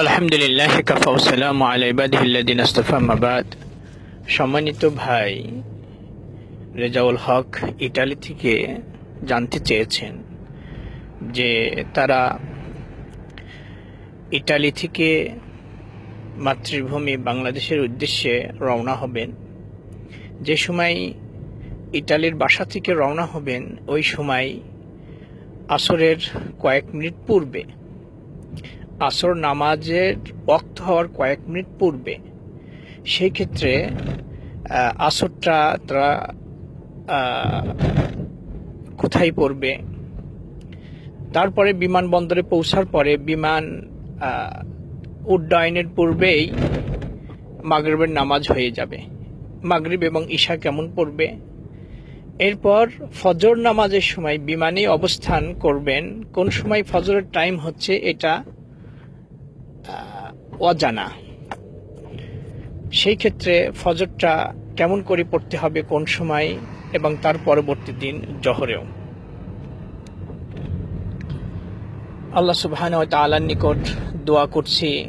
আলহামদুলিল্লাহ, কাফা ওসালাম আলাইবাদিল্লাদিন আস্তফা মাবাদ সম্মানিত ভাই, রেজাউল হক ইটালি থেকে জানতে চেয়েছেন যে তারা ইটালি থেকে মাতৃভূমি বাংলাদেশের উদ্দেশ্যে রওনা হবেন। যে সময় ইটালির বাসা থেকে রওনা হবেন, ওই সময় আসরের কয়েক মিনিট পূর্বে আসর নামাজের ওক্ত হওয়ার কয়েক মিনিট পূর্বে। সেই ক্ষেত্রে আসরটা তারা কোথায় পড়বে? তারপরে বিমানবন্দরে পৌঁছার পরে বিমান উড্ডয়নের পূর্বেই মাগরিবের নামাজ হয়ে যাবে। মাগরিব এবং ঈশা কেমন পড়বে? এরপর ফজর নামাজের সময় বিমানে অবস্থান করবেন। কোন সময় ফজরের টাইম হচ্ছে এটা অজানা। সেই ক্ষেত্রে ফজরটা কেমন করে পড়তে হবে কোন সময় এবং তার পরবর্তী দিন জহরেও? আল্লাহ সুবহান তালার নিকট দোয়া করছি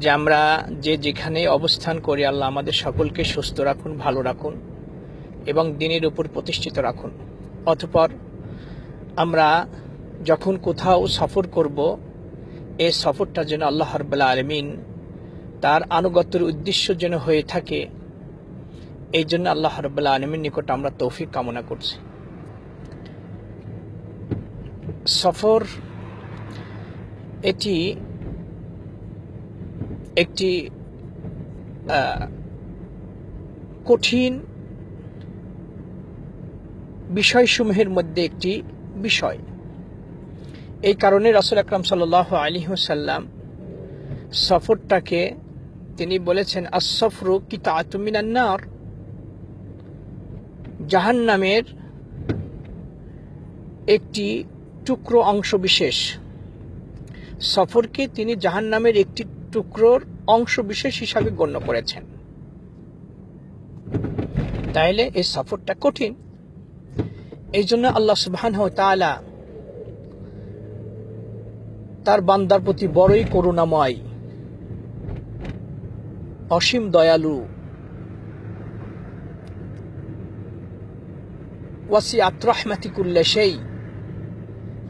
যে আমরা যে যেখানে অবস্থান করি, আল্লাহ আমাদের সকলকে সুস্থ রাখুন, ভালো রাখুন এবং দিনের উপর প্রতিষ্ঠিত রাখুন। অতপর আমরা যখন কোথাও সফর করব এই সফরটা যেন আল্লাহ রবাল্লা আলমিন তার আনুগত্যের উদ্দেশ্য যেন হয়ে থাকে, এই জন্য আল্লাহ রবাল্লা আলমিন নিকট আমরা তৌফিক কামনা করছি। সফর এটি একটি কঠিন বিষয়সমূহের মধ্যে একটি বিষয়। এই কারণে রাসুল আকরাম সাল আলী সাল্লাম সফরটাকে তিনি বলেছেন আসফরু কিতা আতুমিনান্নার জাহান নামের একটি টুকরো অংশ বিশেষ। সফরকে তিনি জাহান নামের একটি টুকরোর অংশ বিশেষ হিসাবে গণ্য করেছেন। তাইলে এই সফরটা কঠিন। এই জন্য আল্লাহ তাআলা তার বান্দার প্রতি বড়ই করুণাময়। অসীম দয়ালু। ওয়াসি আত্রহমাতিকুল্লা সেই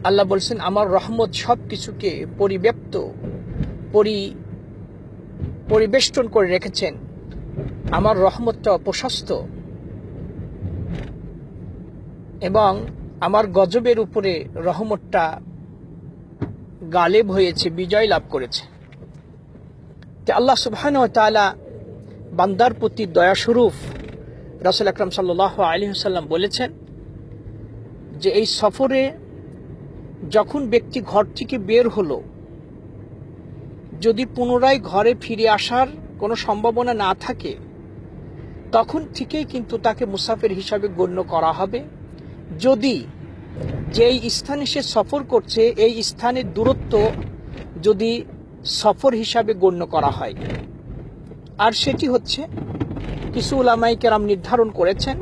আল্লাহ বলছেন, আমার রহমত সব কিছুকে পরিব্যাপ্ত, পরি, পরিবেষ্টন করে রেখেছেন। আমার রহমতটা প্রশস্ত এবং আমার গজবের উপরে রহমতটা গালেব হয়েছে, বিজয় লাভ করেছে। আল্লাহ সুবহান তাআলা বান্দার প্রতি দয়াস্বরূপ রাসুল আকরাম সাল্লাহ আলী সাল্লাম বলেছেন যে এই সফরে যখন ব্যক্তি ঘর থেকে বের হলো, যদি পুনরায় ঘরে ফিরে আসার কোনো সম্ভাবনা না থাকে, তখন থেকেই কিন্তু তাকে মুসাফির হিসাবে গণ্য করা হবে। যদি যেই স্থানে সে সফর করছে, এই স্থানের দূরত্ব যদি সফর হিসাবে গণ্য করা হয়। আর সেটি হচ্ছে, কিছু ওলামাই কেরাম নির্ধারণ করেছেন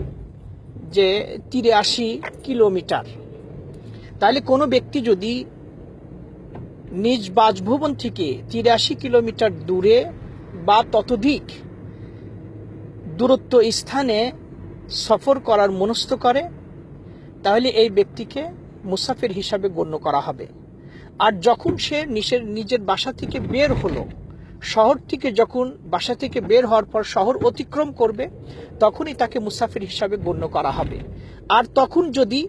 যে তিরাশি কিলোমিটার। তাহলে কোনো ব্যক্তি যদি নিজ বাসভবন থেকে তিরাশি কিলোমিটার দূরে বা ততোধিক দূরত্ব স্থানে সফর করার মনস্থ করে তাহলে এই ব্যক্তিকে মুসাফির হিসাবে গণ্য করা হবে। আর যখন সে নিজের নিজের বাসা থেকে বের হলো, শহর থেকে যখন বাসা থেকে বের হওয়ার পর শহর অতিক্রম করবে, তখনই তাকে মুসাফির হিসাবে গণ্য করা হবে। আর তখন যদি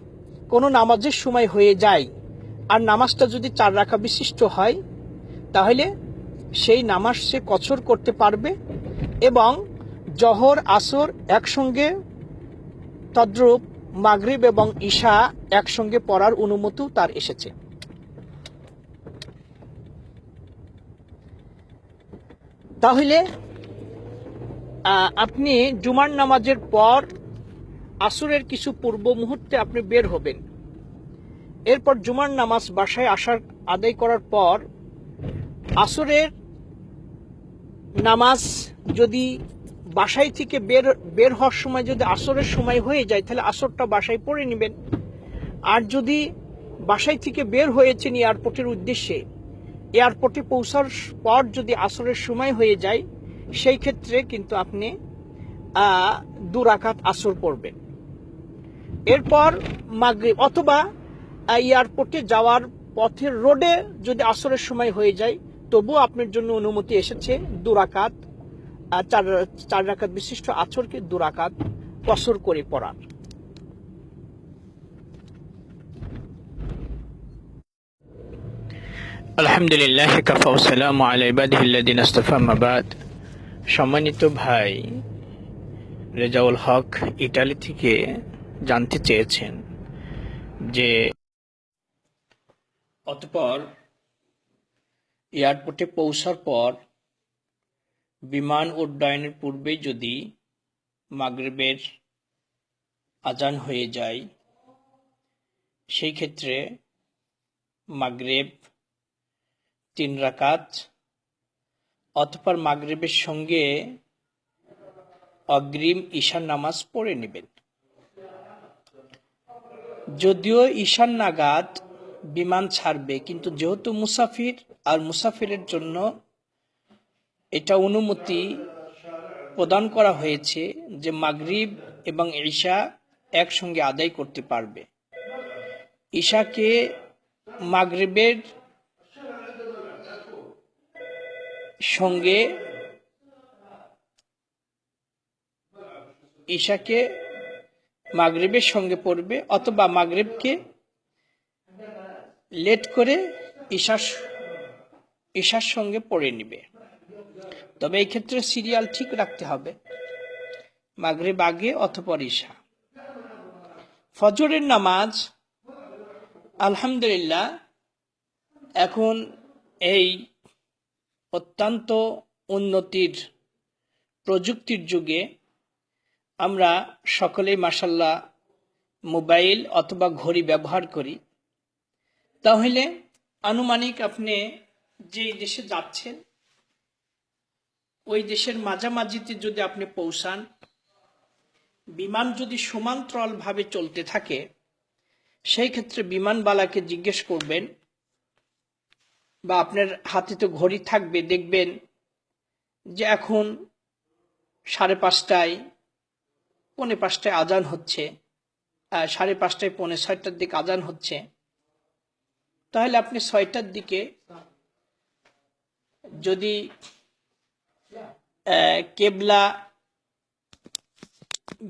কোনো নামাজের সময় হয়ে যায়, আর নামাজটা যদি চার রাখা বিশিষ্ট হয়, তাহলে সেই নামাজ সে কচর করতে পারবে এবং জহর, আসর একসঙ্গে তদ্রূপ মাগরিব এবং ঈশা একসঙ্গে পড়ার অনুমতিও তার এসেছে। তাহলে আপনি জুমার নামাজের পর আসরের কিছু পূর্ব মুহূর্তে আপনি বের হবেন। এরপর জুমার নামাজ বাসায় আসার আদায় করার পর আসরের নামাজ যদি বাসায় থেকে বের বের হওয়ার সময় যদি আসরের সময় হয়ে যায় তাহলে আসরটা বাসায় পড়ে নেবেন। আর যদি বাসায় থেকে বের হয়েছেন এয়ারপোর্টের উদ্দেশ্যে এয়ারপোর্টে পৌঁছার পর যদি আসরের সময় হয়ে যায় সেই ক্ষেত্রে কিন্তু আপনি আহ, দু রাকাত আসর পড়বেন। এরপর মাগরিব অথবা এয়ারপোর্টে যাওয়ার পথের রোডে যদি আসরের সময় হয়ে যায় তবু আপনার জন্য অনুমতি এসেছে দু রাকাত আহ, চার চার রাকাত বিশিষ্ট আছরকে দু রাকাত কসর করে পড়ার আলহামদুলিল্লাহ, কাফা ওসালাম আলাইবাদিন আস্তাফামাবাদ সম্মানিত ভাই, রেজাউল হক ইটালি থেকে জানতে চেয়েছেন যে, অতপর এয়ারপোর্টে পৌঁছার পর বিমান উড্ডয়নের পূর্বে যদি মাগরেবের আজান হয়ে যায়, সেই ক্ষেত্রে মাগরেব তিন রাকাত, অতপর মাগরিবের সঙ্গে অগ্রিম ঈশান নামাজ পড়ে নেবেন। যদিও ঈশান নাগাদ বিমান ছাড়বে, কিন্তু যেহেতু মুসাফির আর মুসাফিরের জন্য এটা অনুমতি প্রদান করা হয়েছে যে মাগরিব এবং ঈশা একসঙ্গে আদায় করতে পারবে। ঈশাকে মাগরিবের সঙ্গে ঈশাকে মাগরিবের সঙ্গে পড়বে অথবা মাগরিবকে লেট করে ঈশার ঈশার সঙ্গে পড়ে নিবে। তবে এই ক্ষেত্রে সিরিয়াল ঠিক রাখতে হবে। মাগরিব আগে অথবা ঈশা। ফজরের নামাজ, আলহামদুলিল্লাহ, এখন এই অত্যন্ত উন্নতির প্রযুক্তির যুগে আমরা সকলেই মাসাল্লাহ মোবাইল অথবা ঘড়ি ব্যবহার করি। তাহলে আনুমানিক আপনি যে দেশে যাচ্ছেন ওই দেশের মাঝামাঝিতে যদি আপনি পৌঁছান, বিমান যদি সমান্তরালভাবে চলতে থাকে, সেই ক্ষেত্রে বিমানবালাকে জিজ্ঞেস করবেন বা আপনার হাতে তো ঘড়ি থাকবে, দেখবেন যে এখন সাড়ে পাঁচটায়, পৌনে পাঁচটায় আজান হচ্ছে সাড়ে পাঁচটায় পৌনে ছয়টার দিকে আজান হচ্ছে। তাহলে আপনি ছয়টার দিকে যদি কেবলা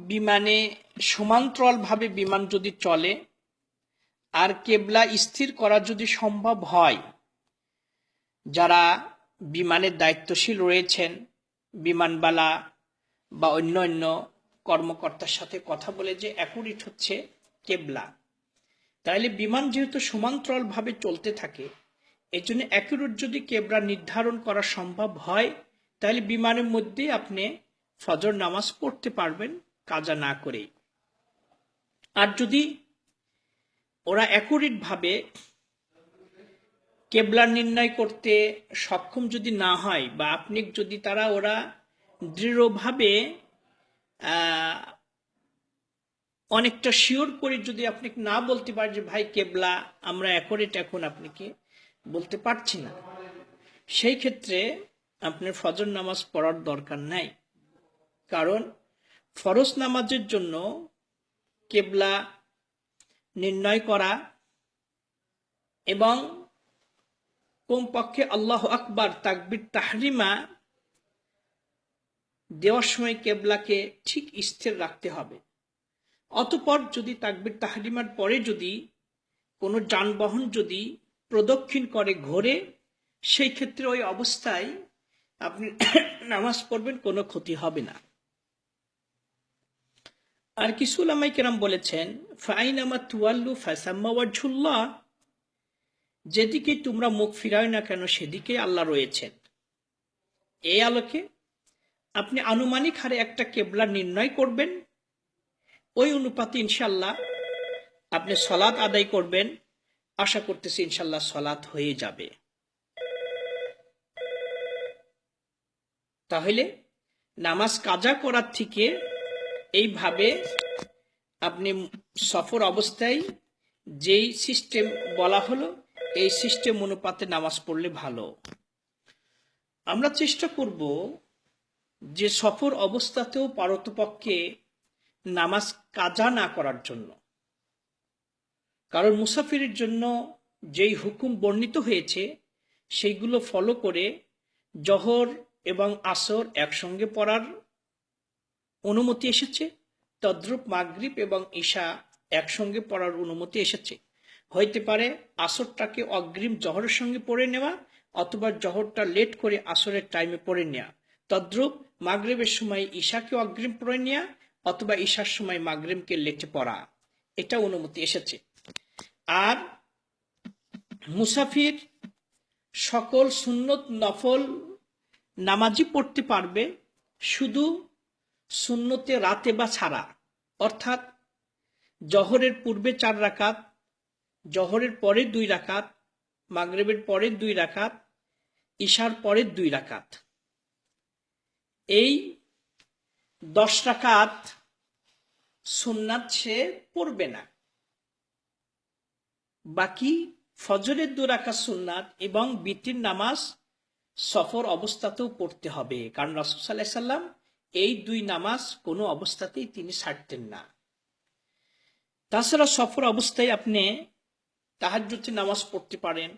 বিমানে সমান্তরালভাবে বিমান যদি চলে, আর কেবলা স্থির করা যদি সম্ভব হয়, যারা বিমানের দায়িত্বশীল রয়েছেন, বিমানবালা বা অন্য অন্য কর্মকর্তার সাথে কথা বলে যে অ্যাকুরিট হচ্ছে কেবলা। তাহলে বিমান যেহেতু সমান্তরালভাবে চলতে থাকে এই জন্য অ্যাকুরেট যদি কেবলা নির্ধারণ করা সম্ভব হয় তাহলে বিমানের মধ্যে আপনি ফজর নামাজ পড়তে পারবেন, কাজা না করেই আর যদি ওরা অ্যাকুরেট ভাবে কেবলা নির্ণয় করতে সক্ষম যদি না হয় বা আপনি যদি তারা ওরা দৃঢ়ভাবে অনেকটা শিওর করে যদি আপনি না বলতে পারেন যে, ভাই, কেবলা, আমরা অ্যাকোরেট এখন আপনাকে বলতে পারছি না। সেই ক্ষেত্রে আপনার ফজর নামাজ পড়ার দরকার নাই। কারণ ফরজ নামাজের জন্য কেবলা নির্ণয় করা এবং কমপক্ষে আল্লাহ আকবার তাকবির তাহরিমা দেওয়ার সময় কেবলাকে ঠিক স্থির রাখতে হবে। অতপর যদি তাকবির তাহরিমার পরে যদি কোনো যানবাহন যদি প্রদক্ষিণ করে ঘোরে, সেই ক্ষেত্রে ওই অবস্থায় আপনি নামাজ পড়বেন, কোনো ক্ষতি হবে না। আর কিছু লামাই কেরাম বলেছেন, ফাইনামা তুয়াল্লু ফাসাম্মা ওয়াজহুল্লাহ, যেদিকে তোমরা মুখ ফিরায় না কেন, সেদিকে আল্লাহ রয়েছেন। এই আলোকে আপনি আনুমানিক হারে একটা কেবলা নির্ণয় করবেন। ওই অনুপাতে ইনশাল্লাহ আপনি সলাৎ আদায় করবেন। আশা করতেছি ইনশাল্লাহ সলাৎ হয়ে যাবে। তাহলে নামাজ কাজা করার থেকে এইভাবে আপনি সফর অবস্থায় যেই সিস্টেম বলা হলো, এই সিস্টেম অনুপাতে নামাজ পড়লে ভালো। আমরা চেষ্টা করব যে সফর অবস্থাতেও পারতপক্ষে নামাজ কাজা না করার জন্য। কারণ মুসাফিরের জন্য যেই হুকুম বর্ণিত হয়েছে, সেইগুলো ফলো করে জহর এবং আসর একসঙ্গে পড়ার অনুমতি এসেছে। তদ্রূপ মাগরিব এবং ঈশা একসঙ্গে পড়ার অনুমতি এসেছে। হইতে পারে আসরটাকে অগ্রিম জহরের সঙ্গে পড়ে নেওয়া অথবা জহরটা লেট করে আসরের টাইমে পড়ে নেওয়া তদ্রূপ মাগরিবের সময় ঈশাকে অগ্রিম পড়ে নেওয়া অথবা ঈশার সময় মাগরিবকে লেটে পড়া। এটা অনুমতি এসেছে। আর মুসাফির সকল সুন্নত নফল নামাজি পড়তে পারবে শুধু শূন্যতে রাতে বা ছাড়া। অর্থাৎ জহরের পূর্বে চার রাকাত, জহরের পরে দুই রাকাত, মাগরেবের পরে দুই রাকাত, ঈশার পরে দুই রাকাত। এই দশ রাকাত সুন্নাত সে পড়বে না। বাকি ফজরের দু রাকাত সুন্নাত এবং বিতির নামাজ সফর অবস্থাতেও পড়তে হবে। কারণ রাসুল সাল্লাহ সাল্লাম এই দুই নামাজ কোনো অবস্থাতেই তিনি ছাড়তেন না। তাছাড়া সফর অবস্থায় আপনি তাহাজ্জুদের নামাজ পড়তে পারেন,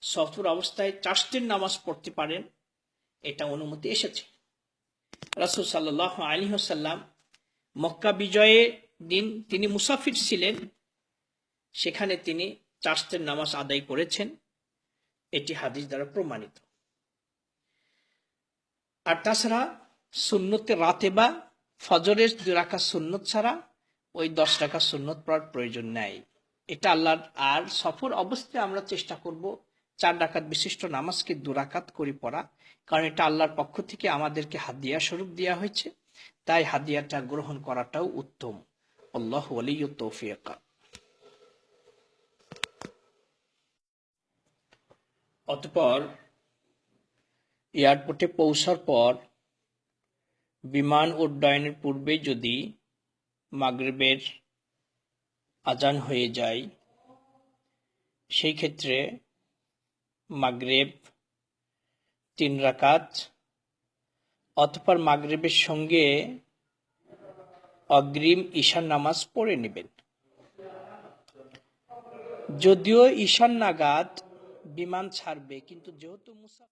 সফর অবস্থায় চাষটের নামাজ পড়তে পারেন, এটা অনুমতি এসেছে। রাসুল সাল্লাহ আলী হাসাল্লাম মক্কা বিজয়ে দিন তিনি মুসাফির ছিলেন, সেখানে তিনি চাষতের নামাজ আদায় করেছেন। এটি হাদিস দ্বারা প্রমাণিত। আর তাছাড়া সুন্নতে রাতে বা ফজরের দু রাখা সুন্নত ছাড়া ওই দশ টাকা সুন্নত পড়ার প্রয়োজন নেই। এটা আল্লাহর, আর সফর অবস্থায় আমরা চেষ্টা করব চার ডাকাত বিশিষ্ট নামাজকে দুরাকাত করে পড়া, কারণ এটা আল্লাহর পক্ষ থেকে আমাদেরকে হাদিয়া স্বরূপ দেওয়া হয়েছে, তাই হাদিয়াটা গ্রহণ করাটাও উত্তম। আল্লাহ ওয়ালি তৌফিকা। অতপর এয়ারপোর্টে পৌঁছার পর বিমান উড্ডয়নের পূর্বে যদি মাগরেবের আজান হয়ে যায় সেই ক্ষেত্রে মাগরেব তিন রাকাত অতপর মাগরেবের সঙ্গে অগ্রিম ঈশান নামাজ পড়ে নেবেন। যদিও ঈশান নাগাদ বিমান ছাড়বে, কিন্তু যেহেতু মুসা